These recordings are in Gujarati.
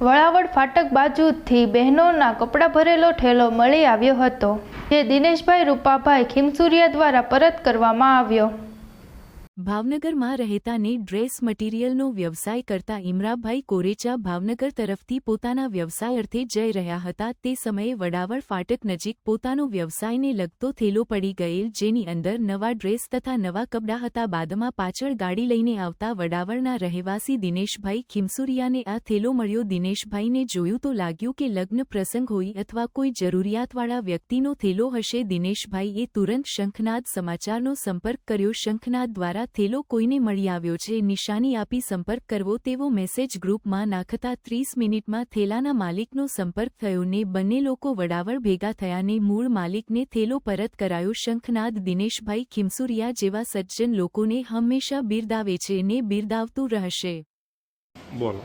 વળાવડ ફાટક બાજુથી બહેનોના કપડાં ભરેલો ઠેલો મળી આવ્યો હતો, જે દિનેશભાઈ રૂપાભાઈ ખીમસુરિયા દ્વારા પરત કરવામાં આવ્યો. ભાવનગરમાં રહેતાને ડ્રેસ મટીરિયલનો વ્યવસાય કરતા ઇમરાભાઈ કોરેચા ભાવનગર તરફથી પોતાના વ્યવસાય અર્થે જઈ રહ્યા હતા. તે સમયે વડાવળ ફાટક નજીક પોતાનો વ્યવસાયને લગતો થેલો પડી ગયેલ, જેની અંદર નવા ડ્રેસ તથા નવા કપડાં હતા. બાદમાં પાછળ ગાડી લઈને આવતા વડાવળના રહેવાસી દિનેશભાઈ ખીમસુરિયાને આ થેલો મળ્યો. દિનેશભાઈને જોયું તો લાગ્યું કે લગ્ન પ્રસંગ હોય અથવા કોઈ જરૂરિયાતવાળા વ્યક્તિનો થેલો હશે. દિનેશભાઈએ તુરંત શંખનાદ સમાચારનો સંપર્ક કર્યો. શંખનાદ દ્વારા થેલો કોઈને મળી આવ્યો છે નિશાની આપી સંપર્ક કરવો તેવો મેસેજ ગ્રુપમાં નાખતા ત્રીસ મિનિટમાં થેલાના માલિકનો સંપર્ક થયો ને બંને લોકો વડાવળ ભેગા થયાને મૂળ માલિકને થેલો પરત કરાયો શંખનાદ દિનેશભાઈ ખીમસુરિયા જેવા સજ્જન લોકોને હંમેશા બિરદાવે છે ને બિરદાવતું રહેશે. બોલો.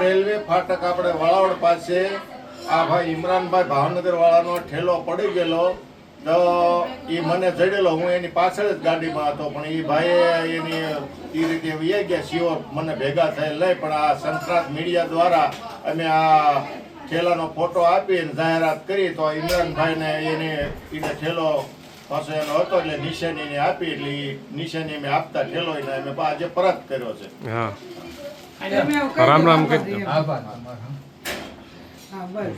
રેલવે ફાટક આપણે વાળાવડ પાસે આ ભાઈ ઇમરાનભાઈ ભાવનગર વાળાનો ઠેલો પડી ગયેલો. તો એ મને ચડેલો હું એની પાછળ જ ગાડીમાં હતો પણ એ ભાઈએ એની એ રીતે વહી ગયા શિહોર મને ભેગા થયેલ નહીં પણ આ સંક્રાંત મીડિયા દ્વારા અમે આ ઠેલાનો ફોટો આપીને જાહેરાત કરી તો ઇમરાનભાઈને એને એને ઠેલો પાછો એનો હતો એટલે નિશાની આપી એટલે એ નિશાની અમે આપતા ઠેલો એને અમે આજે પરત કર્યો છે. હા. રામ રામ કહેજો હા બસ.